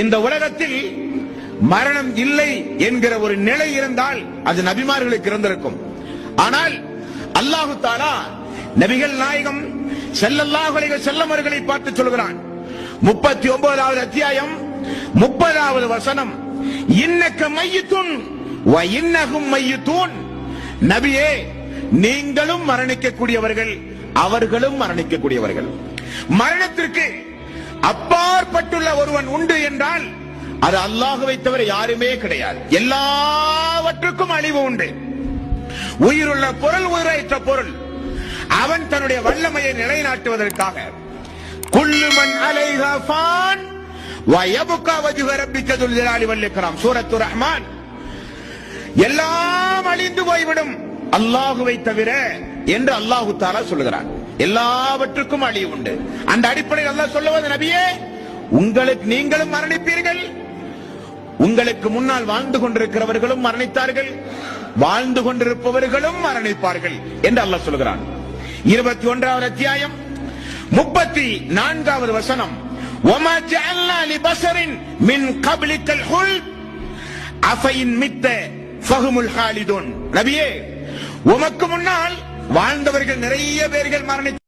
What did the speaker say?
இந்த உலகத்தில் மரணம் இல்லை என்கிற ஒரு நிலை இருந்தால் அது நபிமார்களுக்கு இருந்திருக்கும். ஆனால் அல்லாஹு தாலா நபிகள் நாயகம் செல்லல்லாஹுலிக அலைஹி அவர்களை பார்த்து சொல்கிறான். முப்பத்தி ஒன்பதாவது அத்தியாயம் முப்பதாவது வசனம். இன்னக்க மையத்துன் வ இன்னகும் மையத்தூன். நபியே நீங்களும் மரணிக்கக்கூடியவர்கள் அவர்களும் மரணிக்கக்கூடியவர்கள். மரணத்திற்கு அப்பாற்பட்டுள்ள ஒருவன் உண்டு என்றால் அது அல்லாஹுவை தவிர யாருமே கிடையாது. எல்லாவற்றுக்கும் அழிவு உண்டு. உயிருள்ள பொருள் உயிரற்ற பொருள். அவன் தன்னுடைய வல்லமையை நிலைநாட்டுவதற்காக. குள்ளுமன் அலைஹா ஃபான். வயபுகா வஜ்ஹு ஜலாலி வல் சூரத்து ரஹ்மான். எல்லாம் அழிந்து போய்விடும். அல்லாஹுவை தவிர என்று அல்லாஹு தாலா சொல்லுகிறான். எல்லாவற்றுக்கும் அழிவு உண்டு. அந்த அடிப்படையில் அல்ல சொல்லுவது நபியே உங்களுக்கு நீங்களும் மரணிப்பீர்கள். உங்களுக்கு முன்னால் வாழ்ந்து கொண்டிருக்கிறவர்களும் மரணித்தார்கள். வாழ்ந்து கொண்டிருப்பவர்களும் மரணிப்பார்கள். என்று அல்லாஹ் சொல்கிறான் இருபத்தி ஒன்றாவது அத்தியாயம். முப்பத்தி நான்காவது வசனம். மின் கபிலிக்கல் ஹுல். அஃபையின் மித்த ஃபஹுமுல் ஹாலிதோன். நபியே உமக்கு முன்னால் வாழ்ந்தவர்கள் நிறைய பேர்கள் மரணி